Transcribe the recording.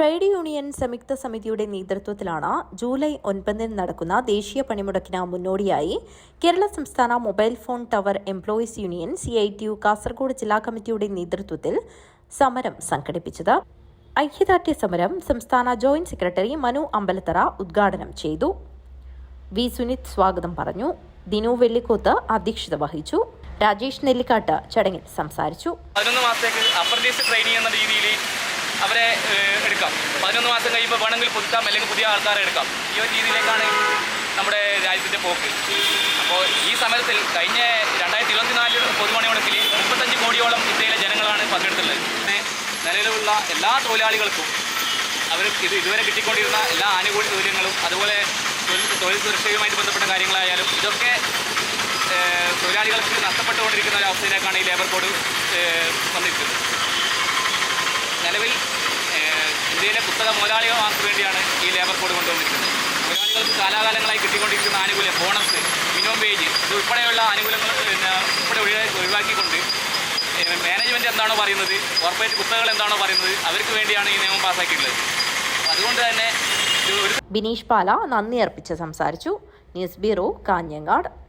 Trade union സംയുക്ത സമിതിയുടെ നേതൃത്വത്തിലാണ് ജൂലൈ ഒൻപതിന് നടക്കുന്ന ദേശീയ പണിമുടക്കിന് മുന്നോടിയായി കേരള സംസ്ഥാന mobile phone tower employees union C I T U Kasaragod ജില്ലാ കമ്മിറ്റിയുടെ നേതൃത്വത്തിൽ സമരം സംഘടിപ്പിച്ചത്. ഐക്യദാർഢ്യ സമരം സംസ്ഥാന ജോയിന്റ് സെക്രട്ടറി മനു അമ്പലത്തറ ഉദ്ഘാടനം ചെയ്തു. വി സുനിത് സ്വാഗതം പറഞ്ഞു. ദിനു വെള്ളിക്കോത്ത് അധ്യക്ഷത വഹിച്ചു. രാജേഷ് നെല്ലിക്കാട്ട് ചടങ്ങിൽ സംസാരിച്ചു. പതിനൊന്ന് മാസത്തേക്ക് അപ്രന്റീസ് ട്രെയിനിങ് എന്ന രീതിയിൽ അവരെ ഏഹ്, എടുക്കാം പതിനൊന്ന് മാസം കഴിയുമ്പോൾ വേണമെങ്കിൽ പുതുക്കാം അല്ലെങ്കിൽ പുതിയ ആൾക്കാരെ എടുക്കാം. ഈ ഒരു രീതിയിലേക്കാണ് നമ്മുടെ രാജ്യത്തിന്റെ പോക്ക്. അപ്പോൾ ഈ സമരത്തിൽ കഴിഞ്ഞ രണ്ടായിരത്തി ഇരുപത്തിനാല് പൊതുമണിമുടക്കിൽ മുപ്പത്തഞ്ച് കോടിയോളം ഇന്ത്യയിലെ ജനങ്ങളാണ് പങ്കെടുത്തുള്ളത് നിലവിലുള്ള എല്ലാ തൊഴിലാളികൾക്കും അവർ ഇത് ഇതുവരെ കിട്ടിക്കൊണ്ടിരുന്ന എല്ലാ ആനുകൂല്യ സൗകര്യങ്ങളും അതുപോലെ തൊഴിൽ സുരക്ഷയുമായിട്ട് ബന്ധപ്പെട്ട കാര്യങ്ങളായാലും ഇതൊക്കെ തൊഴിലാളികൾക്ക് നഷ്ടപ്പെട്ടുകൊണ്ടിരിക്കുന്ന ഒരു അവസ്ഥയിലേക്കാണ് ഈ ലേബർ കോഡ് വന്നിരിക്കുന്നത്. പുസ്തക മുതലാളികൾക്ക് വേണ്ടിയാണ് ഈ ലേബർ കോഡ് കൊണ്ടുവന്നിരിക്കുന്നത്. മുതലാളികൾക്ക് കാലാകാലങ്ങളായി കിട്ടിക്കൊണ്ടിരിക്കുന്ന ആനുകൂല്യം ബോണസ് മിനിമം വേജ് ഇത് ഉൾപ്പെടെയുള്ള ആനുകൂല്യങ്ങൾ പിന്നെ ഉൾപ്പെടെ ഒഴിവാ- ഒഴിവാക്കിക്കൊണ്ട് മാനേജ്മെന്റ് എന്താണോ പറയുന്നത് കോർപ്പറേറ്റ് കുത്തകൾ എന്താണോ പറയുന്നത് അവർക്ക് വേണ്ടിയാണ് ഈ നിയമം പാസ്സാക്കിയിട്ടുള്ളത്. അതുകൊണ്ട് തന്നെ ബിനീഷ് പാല നന്ദി അർപ്പിച്ച് സംസാരിച്ചു. News bureau Kanhangad.